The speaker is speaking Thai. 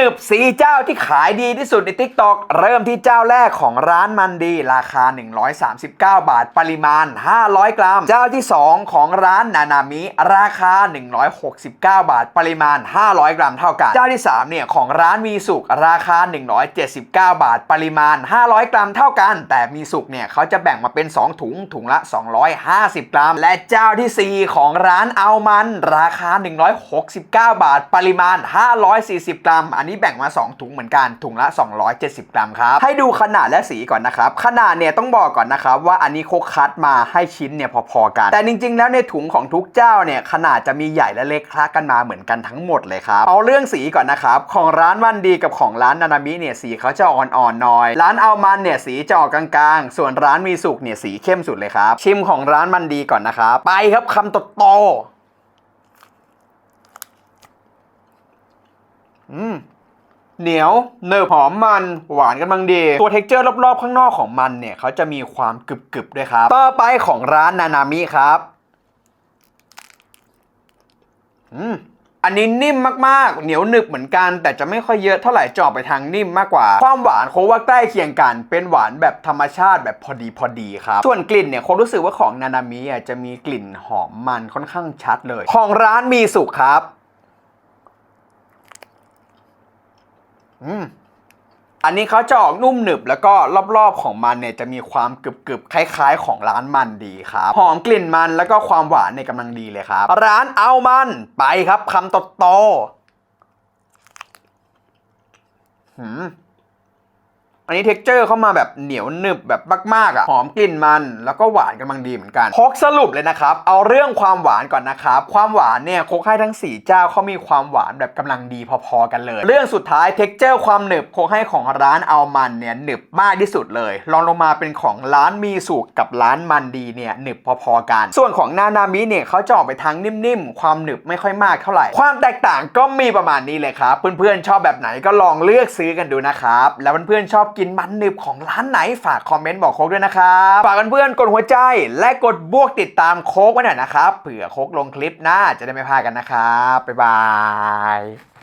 หนึบสีเจ้าที่ขายดีที่สุดใน t ิ k t o k เริ่มที่เจ้าแรกของร้านมันดี ราคา 139 บาท ปริมาณ 500 กรัม เจ้าที่ 2 ของร้านนานามิ ราคา 169 บาท ปริมาณ 500 กรัมเท่ากัน เจ้าที่ 3 เนี่ย ของร้านมีสุกราคา 179 บาท ปริมาณ 500 กรัมเท่ากัน แต่มีสุกเนี่ยเขาจะแบ่งมาเป็น 2 ถุงถุงละ 250 กรัม และเจ้าทีสี่4 ของร้านเอามัน ราคา 169 บาท ปริมาณ 540 กรัมอันนี้แบ่งมา 2 ถุงเหมือนกันถุงละ 270 กรัมครับ ให้ดูขนาดและสีก่อนนะครับ ขนาดเนี่ยต้องบอกก่อนนะครับว่าอันนี้โคกคัดมาให้ชิ้นเนี่ยพอๆกัน แต่จริง ๆ แล้วในถุงของทุกเจ้าเนี่ยขนาดจะมีใหญ่และเล็กคละกันมาเหมือนกันทั้งหมดเลยครับ เอาเรื่องสีก่อนนะครับ ของร้านวันดีกับของร้านนานามิเนี่ยสีเขาจะอ่อนๆหน่อย ร้านเอามันเนี่ยสีจะออกกลางๆ ส่วนร้านมีสุกเนี่ยสีเข้มสุดเลยครับ ชิมของร้านมันดีก่อนนะครับ ไปครับคำโตๆอืม เหนียวเนิบหอมมันหวานกำลังดี ตัวเท็กเจอร์รอบๆ ข้างนอกของมันเนี่ยเขาจะมีความกรึบๆด้วยครับ ต่อไปของร้านนานามิครับอืมอันนี้นิ่มมากๆ เหนียวหนึบเหมือนกัน แต่จะไม่ค่อยเยอะเท่าไหร่จออกไปทางนิ่มมากกว่า ความหวานโคว่าใกล้เคียงกัน เป็นหวานแบบธรรมชาติแบบพอดีพอดีครับ ส่วนกลิ่นเนี่ยคงรู้สึกว่าของนานามิอะจะมีกลิ่นหอมมันค่อนข้างชัดเลย ของร้านมีสุกครับ อืมอันนี้เขาจะออกนุ่มหนึบแล้วก็รอบๆของมันเนี่ยจะมีความกรึบๆคล้ายๆ ของร้านมันดีครับหอมกลิ่นมันแล้วก็ความหวานในกำลังดีเลยครับ ร้านเอามันไปครับคำโตๆหืม อันนี้เท็กเจอร์เข้ามาแบบเหนียวหนึบแบบมากๆอะหอมกลิ่นมันแล้วก็หวานกำลังดีเหมือนกันพกสรุปเลยนะครับ เอาเรื่องความหวานก่อนนะครับ ความหวานเนี่ยโคกให้ทั้ง 4 เจ้าเขามีความหวานแบบกำลังดีพอๆกันเลย เรื่องสุดท้ายเท็กเจอร์ความหนึบโคกให้ของร้านเอามันเนี่ยหนึบมากที่สุดเลยรองลงมาเป็นของร้านมีสุกกับร้านมันดีเนี่ยหนึบพอๆกัน ส่วนของนานามิเนี่ยเขาจะออกไปทางนิ่มๆความหนึบไม่ค่อยมากเท่าไหร่ ความแตกต่างก็มีประมาณนี้เลยครับเพื่อนๆชอบแบบไหนก็ลองเลือกซื้อกันดูนะครับแล้วเพื่อนๆชอบกินมันหนึบของร้านไหนฝากคอมเมนต์บอกโค้กด้วยนะครับ ฝากเพื่อนๆกดหัวใจและกดบวกติดตามโค้กไว้หน่อยนะครับเผื่อโค้กลงคลิปหน้าจะได้ไม่พลาดกันนะครับบ๊ายบาย